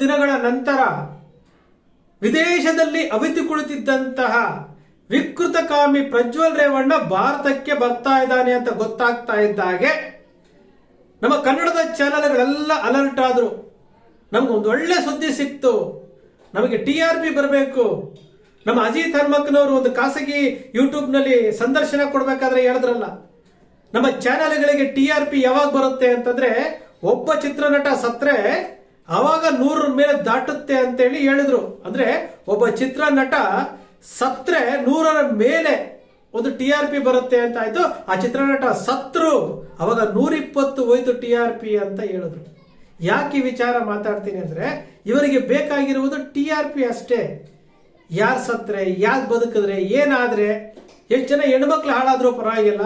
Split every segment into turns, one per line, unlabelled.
ದಿನಗಳ ನಂತರ ವಿದೇಶದಲ್ಲಿ ಅವಿತು ಕುಳಿತಿದ್ದಂತಹ ವಿಕೃತಕಾಮಿ ಪ್ರಜ್ವಲ್ ರೇವಣ್ಣ ಭಾರತಕ್ಕೆ ಬರ್ತಾ ಇದ್ದಾನೆ ಅಂತ ಗೊತ್ತಾಗ್ತಾ ಇದ್ದಾಗೆ ನಮ್ಮ ಕನ್ನಡದ ಚಾನೆಲ್ಗಳೆಲ್ಲ ಅಲರ್ಟ್ ಆದ್ರು. ನಮ್ಗೊಂದು ಒಳ್ಳೆ ಸುದ್ದಿ ಸಿಕ್ತು. ನಮಗೆ ಟಿ ಆರ್ ಪಿ ಬರಬೇಕು. ನಮ್ಮ ಅಜಿತ್ ಹರ್ಮಕ್ನವರು ಒಂದು ಖಾಸಗಿ ಯೂಟ್ಯೂಬ್ನಲ್ಲಿ ಸಂದರ್ಶನ ಕೊಡಬೇಕಾದ್ರೆ ಹೇಳಿದ್ರಲ್ಲ. ನಮ್ಮ ಚಾನೆಲ್ಗಳಿಗೆ ಟಿ ಆರ್ ಪಿ ಯಾವಾಗ ಬರುತ್ತೆ ಅಂತಂದ್ರೆ ಒಬ್ಬ ಚಿತ್ರನಟ ಸತ್ರೆ ಅವಾಗ ನೂರರ ಮೇಲೆ ದಾಟುತ್ತೆ ಅಂತೇಳಿ ಹೇಳಿದ್ರು. ಅಂದ್ರೆ ಒಬ್ಬ ಚಿತ್ರ ನಟ ಸತ್ರೆ ನೂರರ ಮೇಲೆ ಒಂದು ಟಿ ಆರ್ ಪಿ ಬರುತ್ತೆ ಅಂತ ಆಯ್ತು. ಆ ಚಿತ್ರನಟ ಸತ್ರು ಅವಾಗ ನೂರಿಪ್ಪತ್ತು ಹೋಯ್ತು ಟಿ ಆರ್ ಪಿ ಅಂತ ಹೇಳಿದ್ರು. ಯಾಕೆ ವಿಚಾರ ಮಾತಾಡ್ತೀನಿ ಅಂದ್ರೆ ಇವರಿಗೆ ಬೇಕಾಗಿರುವುದು ಟಿ ಆರ್ ಪಿ ಅಷ್ಟೇ. ಯಾರು ಸತ್ರೆ, ಯಾರು ಬದುಕಿದ್ರೆ, ಏನಾದ್ರೆ, ಎಷ್ಟು ಜನ ಹೆಣ್ಮಕ್ಳು ಹಾಳಾದ್ರೂ ಪರವಾಗಿಲ್ಲ.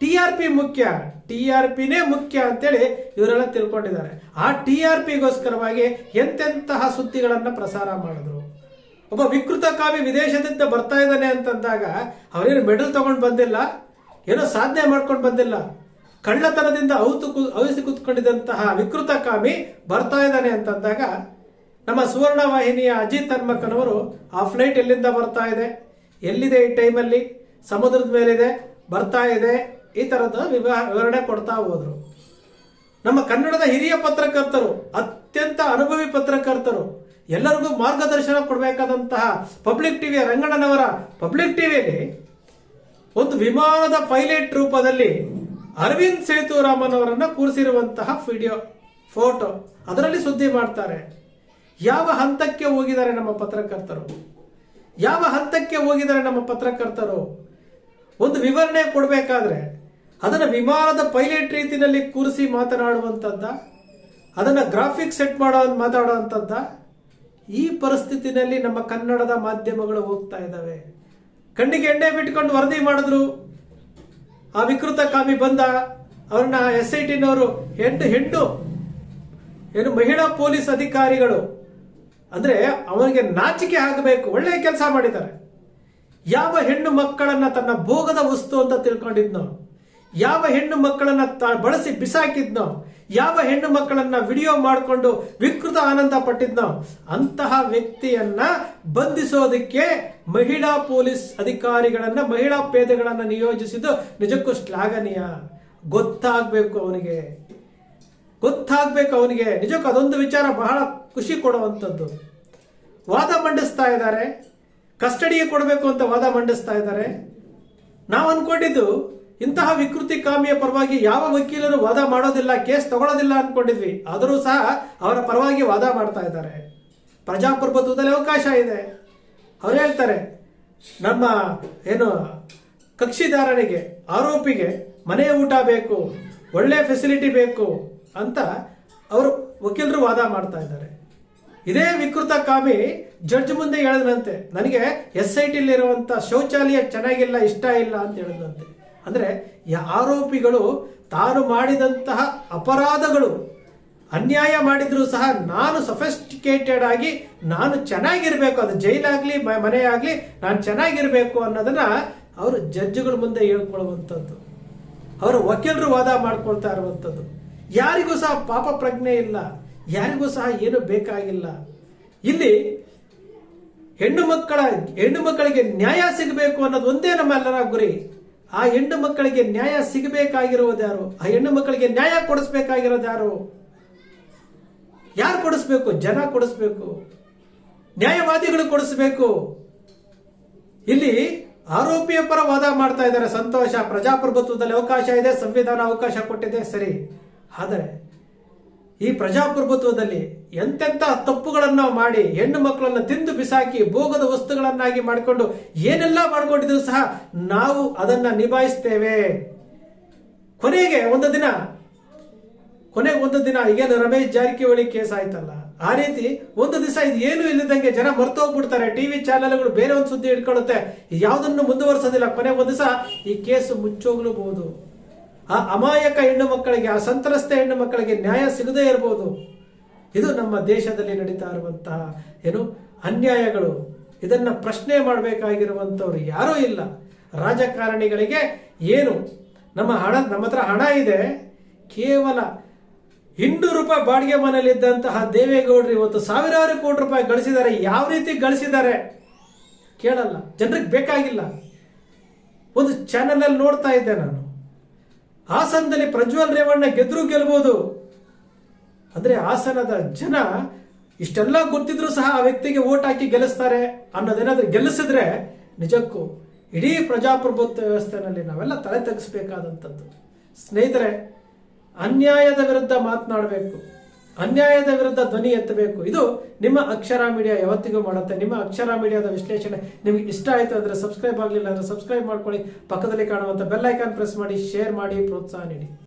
ಟಿ ಆರ್ ಪಿ ಮುಖ್ಯ, ಟಿ ಆರ್ ಪಿನೇ ಮುಖ್ಯ ಅಂತೇಳಿ ಇವರೆಲ್ಲ ತಿಳ್ಕೊಂಡಿದ್ದಾರೆ. ಆ ಟಿ ಆರ್ ಪಿಗೋಸ್ಕರವಾಗಿ ಎಂತೆಂತಹ ಸುದ್ದಿಗಳನ್ನು ಪ್ರಸಾರ ಮಾಡಿದ್ರು? ಒಬ್ಬ ವಿಕೃತ ಕಾವಿ ವಿದೇಶದಿಂದ ಬರ್ತಾ ಇದ್ದಾನೆ ಅಂತಂದಾಗ ಅವರೇನು ಮೆಡಲ್ ತಗೊಂಡು ಬಂದಿಲ್ಲ? ಏನೋ ಸಾಧನೆ ಮಾಡ್ಕೊಂಡು ಬಂದಿಲ್ಲ? ಕಳ್ಳತನದಿಂದ ಔತು ಕು- ಅವಿಸಿ ಕೂತ್ಕೊಂಡಿದ್ದಂತಹ ವಿಕೃತ ಕಾಮಿ ಬರ್ತಾ ಇದ್ದಾನೆ ಅಂತಂದಾಗ ನಮ್ಮ ಸುವರ್ಣ ವಾಹಿನಿಯ ಅಜಿತ್ ಹನ್ಮಕ್ಕನವರು ಆ ಫ್ಲೈಟ್ ಎಲ್ಲಿಂದ ಬರ್ತಾ ಇದೆ? ಎಲ್ಲಿದೆ ಈ ಟೈಮಲ್ಲಿ? ಸಮುದ್ರದ ಮೇಲಿದೆ, ಬರ್ತಾ ಇದೆ ಈ ತರದ ವಿವಾಹ ವಿವರಣೆ ಕೊಡ್ತಾ ಹೋದ್ರು. ನಮ್ಮ ಕನ್ನಡದ ಹಿರಿಯ ಪತ್ರಕರ್ತರು, ಅತ್ಯಂತ ಅನುಭವಿ ಪತ್ರಕರ್ತರು, ಎಲ್ಲರಿಗೂ ಮಾರ್ಗದರ್ಶನ ಕೊಡಬೇಕಾದಂತಹ ಪಬ್ಲಿಕ್ ಟಿವಿಯ ರಂಗಣ್ಣನವರ ಪಬ್ಲಿಕ್ ಟಿವಿಯಲ್ಲಿ ಒಂದು ವಿಮಾನದ ಪೈಲಟ್ ರೂಪದಲ್ಲಿ ಅರವಿಂದ್ ಸೇತುರಾಮನ್ ಅವರನ್ನು ಕೂರಿಸಿರುವಂತಹ ವಿಡಿಯೋ, ಫೋಟೋ, ಅದರಲ್ಲಿ ಸುದ್ದಿ ಮಾಡ್ತಾರೆ. ಯಾವ ಹಂತಕ್ಕೆ ಹೋಗಿದ್ದಾರೆ ನಮ್ಮ ಪತ್ರಕರ್ತರು? ಯಾವ ಹಂತಕ್ಕೆ ಹೋಗಿದ್ದಾರೆ ನಮ್ಮ ಪತ್ರಕರ್ತರು? ಒಂದು ವಿವರಣೆ ಕೊಡಬೇಕಾದ್ರೆ ಅದನ್ನ ವಿಮಾನದ ಪೈಲಟ್ ರೀತಿಯಲ್ಲಿ ಕೂರಿಸಿ ಮಾತನಾಡುವಂಥದ್ದ ಅದನ್ನ ಗ್ರಾಫಿಕ್ ಸೆಟ್ ಮಾಡೋ ಮಾತಾಡುವಂಥದ್ದ ಈ ಪರಿಸ್ಥಿತಿನಲ್ಲಿ ನಮ್ಮ ಕನ್ನಡದ ಮಾಧ್ಯಮಗಳು ಹೋಗ್ತಾ ಇದ್ದಾವೆ. ಕಣ್ಣಿಗೆ ಎಣ್ಣೆ ಬಿಟ್ಕೊಂಡು ವರದಿ ಮಾಡಿದ್ರು. ಆ ವಿಕೃತ ಕಾಮಿ ಬಂದ, ಅವ್ರನ್ನ ಎಸ್ ಐ ಟಿನವರು ಹೆಣ್ಣು ಹೆಣ್ಣು, ಏನು ಮಹಿಳಾ ಪೊಲೀಸ್ ಅಧಿಕಾರಿಗಳು, ಅಂದ್ರೆ ಅವನಿಗೆ ನಾಚಿಕೆ ಆಗಬೇಕು, ಒಳ್ಳೆ ಕೆಲಸ ಮಾಡಿದ್ದಾರೆ. ಯಾವ ಹೆಣ್ಣು ಮಕ್ಕಳನ್ನ ತನ್ನ ಭೋಗದ ವಸ್ತು ಅಂತ ತಿಳ್ಕೊಂಡಿದ್ನೋ. ಯಾವ ಹೆಣ್ಣು ಮಕ್ಕಳನ್ನ ಬಳಸಿ ಬಿಸಾಕಿದ್ನೋ, ಯಾವ ಹೆಣ್ಣು ಮಕ್ಕಳನ್ನ ವಿಡಿಯೋ ಮಾಡಿಕೊಂಡು ವಿಕೃತ ಆನಂದ ಪಟ್ಟಿದ್ನೋ, ಅಂತಹ ವ್ಯಕ್ತಿಯನ್ನ ಬಂಧಿಸೋದಕ್ಕೆ ಮಹಿಳಾ ಪೊಲೀಸ್ ಅಧಿಕಾರಿಗಳನ್ನ, ಮಹಿಳಾ ಪೇದೆಗಳನ್ನ ನಿಯೋಜಿಸಿದ್ದು ನಿಜಕ್ಕೂ ಶ್ಲಾಘನೀಯ. ಗೊತ್ತಾಗ್ಬೇಕು ಅವನಿಗೆ. ಗೊತ್ತಾಗ್ಬೇಕು ಅವನಿಗೆ. ನಿಜಕ್ಕೂ ಅದೊಂದು ವಿಚಾರ ಬಹಳ ಖುಷಿ ಕೊಡುವಂಥದ್ದು. ವಾದ ಮಂಡಿಸ್ತಾ ಇದ್ದಾರೆ. ಕಸ್ಟಡಿಗೆ ಕೊಡಬೇಕು ಅಂತ ವಾದ ಮಂಡಿಸ್ತಾ ಇದ್ದಾರೆ. ನಾವು ಅನ್ಕೊಂಡಿದ್ದು ಇಂತಹ ವಿಕೃತಿ ಕಾಮಿಯ ಪರವಾಗಿ ಯಾವ ವಕೀಲರು ವಾದ ಮಾಡೋದಿಲ್ಲ, ಕೇಸ್ ತಗೊಳ್ಳೋದಿಲ್ಲ ಅನ್ಕೊಂಡಿದ್ವಿ. ಆದರೂ ಸಹ ಅವರ ಪರವಾಗಿ ವಾದ ಮಾಡ್ತಾ ಇದ್ದಾರೆ. ಪ್ರಜಾಪ್ರಭುತ್ವದಲ್ಲಿ ಅವಕಾಶ ಇದೆ. ಅವ್ರು ಹೇಳ್ತಾರೆ, ನಮ್ಮ ಏನು ಕಕ್ಷಿದಾರನಿಗೆ, ಆರೋಪಿಗೆ ಮನೆ ಊಟ ಬೇಕು, ಒಳ್ಳೆ ಫೆಸಿಲಿಟಿ ಬೇಕು ಅಂತ ಅವರು ವಕೀಲರು ವಾದ ಮಾಡ್ತಾ ಇದ್ದಾರೆ. ಇದೇ ವಿಕೃತ ಕಾಮಿ ಜಡ್ಜ್ ಮುಂದೆ ಹೇಳಿದ್ರಂತೆ ನನಗೆ ಎಸ್ ಐ ಟಿಲಿರುವಂತ ಶೌಚಾಲಯ ಚೆನ್ನಾಗಿಲ್ಲ, ಇಷ್ಟ ಇಲ್ಲ ಅಂತ ಹೇಳಿದಂತೆ. ಅಂದ್ರೆ ಆರೋಪಿಗಳು ತಾನು ಮಾಡಿದಂತಹ ಅಪರಾಧಗಳು, ಅನ್ಯಾಯ ಮಾಡಿದರೂ ಸಹ ನಾನು ಸಫೆಸ್ಟಿಕೇಟೆಡ್ ಆಗಿ ನಾನು ಚೆನ್ನಾಗಿರಬೇಕು, ಅದು ಜೈಲಾಗಲಿ ಮನೆಯಾಗಲಿ ನಾನು ಚೆನ್ನಾಗಿರಬೇಕು ಅನ್ನೋದನ್ನ ಅವರು ಜಡ್ಜ್ಗಳ ಮುಂದೆ ಹೇಳ್ಕೊಳ್ಳುವಂಥದ್ದು. ಅವರು ವಕೀಲರು ವಾದ ಮಾಡ್ಕೊಳ್ತಾ ಇರುವಂಥದ್ದು. ಯಾರಿಗೂ ಸಹ ಪಾಪ ಪ್ರಜ್ಞೆ ಇಲ್ಲ, ಯಾರಿಗೂ ಸಹ ಏನು ಬೇಕಾಗಿಲ್ಲ. ಇಲ್ಲಿ ಹೆಣ್ಣು ಮಕ್ಕಳ, ಹೆಣ್ಣು ಮಕ್ಕಳಿಗೆ ನ್ಯಾಯ ಸಿಗಬೇಕು ಅನ್ನೋದು ಒಂದೇ ನಮ್ಮೆಲ್ಲರ ಗುರಿ. ಆ ಹೆಣ್ಣು ಮಕ್ಕಳಿಗೆ ನ್ಯಾಯ ಸಿಗಬೇಕಾಗಿರುವುದ್ಯಾರು ಆ ಹೆಣ್ಣು ಮಕ್ಕಳಿಗೆ ನ್ಯಾಯ ಕೊಡಿಸ್ಬೇಕಾಗಿರೋದು ಯಾರು? ಯಾರು ಕೊಡಿಸ್ಬೇಕು? ಜನ ಕೊಡಿಸ್ಬೇಕು. ನ್ಯಾಯವಾದಿಗಳು ಕೊಡಿಸ್ಬೇಕು. ಇಲ್ಲಿ ಆರೋಪಿಯ ಪರ ವಾದ ಮಾಡ್ತಾ ಇದ್ದಾರೆ ಸಂತೋಷ. ಪ್ರಜಾಪ್ರಭುತ್ವದಲ್ಲಿ ಅವಕಾಶ ಇದೆ, ಸಂವಿಧಾನ ಅವಕಾಶ ಕೊಟ್ಟಿದೆ, ಸರಿ. ಆದರೆ ಈ ಪ್ರಜಾಪ್ರಭುತ್ವದಲ್ಲಿ ಎಂತೆಂತ ತಪ್ಪುಗಳನ್ನ ಮಾಡಿ ಹೆಣ್ಣು ಮಕ್ಕಳನ್ನ ತಿಂದು ಬಿಸಾಕಿ ಭೋಗದ ವಸ್ತುಗಳನ್ನಾಗಿ ಮಾಡಿಕೊಂಡು ಏನೆಲ್ಲ ಮಾಡಿಕೊಂಡಿದ್ರು ಸಹ ನಾವು ಅದನ್ನ ನಿಭಾಯಿಸ್ತೇವೆ. ಕೊನೆಗೆ ಒಂದು ದಿನ ಕೊನೆಗೆ ಒಂದು ದಿನ, ಈಗೇನು ರಮೇಶ್ ಜಾರಕಿಹೊಳಿ ಕೇಸ್ ಆಯ್ತಲ್ಲ, ಆ ರೀತಿ ಒಂದು ದಿವಸ ಇದು ಏನು ಇಲ್ಲದಂಗೆ ಜನ ಮರ್ತೋಗ್ಬಿಡ್ತಾರೆ ಟಿವಿ ಚಾನೆಲ್ಗಳು ಬೇರೆ ಒಂದು ಸುದ್ದಿ ಇಟ್ಕೊಳ್ಳುತ್ತೆ ಯಾವುದನ್ನು ಮುಂದುವರಿಸೋದಿಲ್ಲ. ಕೊನೆಗೆ ಒಂದು ದಿವಸ ಈ ಕೇಸ್ ಮುಚ್ಚೋಗ್ಲೂಬಹುದು. ಆ ಅಮಾಯಕ ಹೆಣ್ಣು ಮಕ್ಕಳಿಗೆ, ಆ ಸಂತ್ರಸ್ತ ಹೆಣ್ಣು ಮಕ್ಕಳಿಗೆ ನ್ಯಾಯ ಸಿಗದೇ ಇರಬಹುದು ಇದು ನಮ್ಮ ದೇಶದಲ್ಲಿ ನಡೀತಾ ಇರುವಂತಹ ಏನು ಅನ್ಯಾಯಗಳು. ಇದನ್ನ ಪ್ರಶ್ನೆ ಮಾಡಬೇಕಾಗಿರುವಂಥವ್ರು ಯಾರೂ ಇಲ್ಲ. ರಾಜಕಾರಣಿಗಳಿಗೆ ಏನು? ನಮ್ಮ ಹಣ, ನಮ್ಮ ಹತ್ರ ಹಣ ಇದೆ. ಕೇವಲ ಇನ್ನೂರು ರೂಪಾಯಿ ಬಾಡಿಗೆ ಮನೆಯಲ್ಲಿದ್ದಂತಹ ದೇವೇಗೌಡರು ಇವತ್ತು ಸಾವಿರಾರು ಕೋಟಿ ರೂಪಾಯಿ ಗಳಿಸಿದ್ದಾರೆ. ಯಾವ ರೀತಿ ಗಳಿಸಿದ್ದಾರೆ? ಕೇಳಲ್ಲ. ಜನರಿಗೆ ಬೇಕಾಗಿಲ್ಲ. ಒಂದು ಚಾನೆಲ್ ಅಲ್ಲಿ ನೋಡ್ತಾ ಇದ್ದೆ ನಾನು. ಹಾಸನದಲ್ಲಿ ಪ್ರಜ್ವಲ್ ರೇವಣ್ಣ ಗೆದ್ರು ಗೆಲ್ಬೋದು. ಅಂದ್ರೆ ಹಾಸನದ ಜನ ಇಷ್ಟೆಲ್ಲ ಗೊತ್ತಿದ್ರು ಸಹ ಆ ವ್ಯಕ್ತಿಗೆ ಓಟ್ ಹಾಕಿ ಗೆಲ್ಲಿಸ್ತಾರೆ ಅನ್ನೋದೇನಾದ್ರೂ ಗೆಲ್ಲಿಸಿದ್ರೆ ನಿಜಕ್ಕೂ ಇಡೀ ಪ್ರಜಾಪ್ರಭುತ್ವ ವ್ಯವಸ್ಥೆನಲ್ಲಿ ನಾವೆಲ್ಲ ತಲೆ ತಗ್ಗಿಸ್ಬೇಕಾದಂಥದ್ದು ಸ್ನೇಹಿತರೆ, ಅನ್ಯಾಯದ ವಿರುದ್ಧ ಮಾತನಾಡಬೇಕು. ಅನ್ಯಾಯದ ವಿರುದ್ಧ ಧ್ವನಿ ಎತ್ತಬೇಕು. ಇದು ನಿಮ್ಮ ಅಕ್ಷರ ಮೀಡಿಯಾ ಯಾವತ್ತಿಗೂ ಮಾಡುತ್ತೆ. ನಿಮ್ಮ ಅಕ್ಷರ ಮೀಡಿಯಾದ ವಿಶ್ಲೇಷಣೆ ನಿಮ್ಗೆ ಇಷ್ಟ ಆಯ್ತು ಅಂದ್ರೆ ಸಬ್ಸ್ಕ್ರೈಬ್ ಆಗಲಿಲ್ಲ ಅಂದ್ರೆ ಸಬ್ಸ್ಕ್ರೈಬ್ ಮಾಡ್ಕೊಳ್ಳಿ. ಪಕ್ಕದಲ್ಲಿ ಕಾಣುವಂತ ಬೆಲ್ ಐಕಾನ್ ಪ್ರೆಸ್ ಮಾಡಿ ಶೇರ್ ಮಾಡಿ, ಪ್ರೋತ್ಸಾಹ ನೀಡಿ.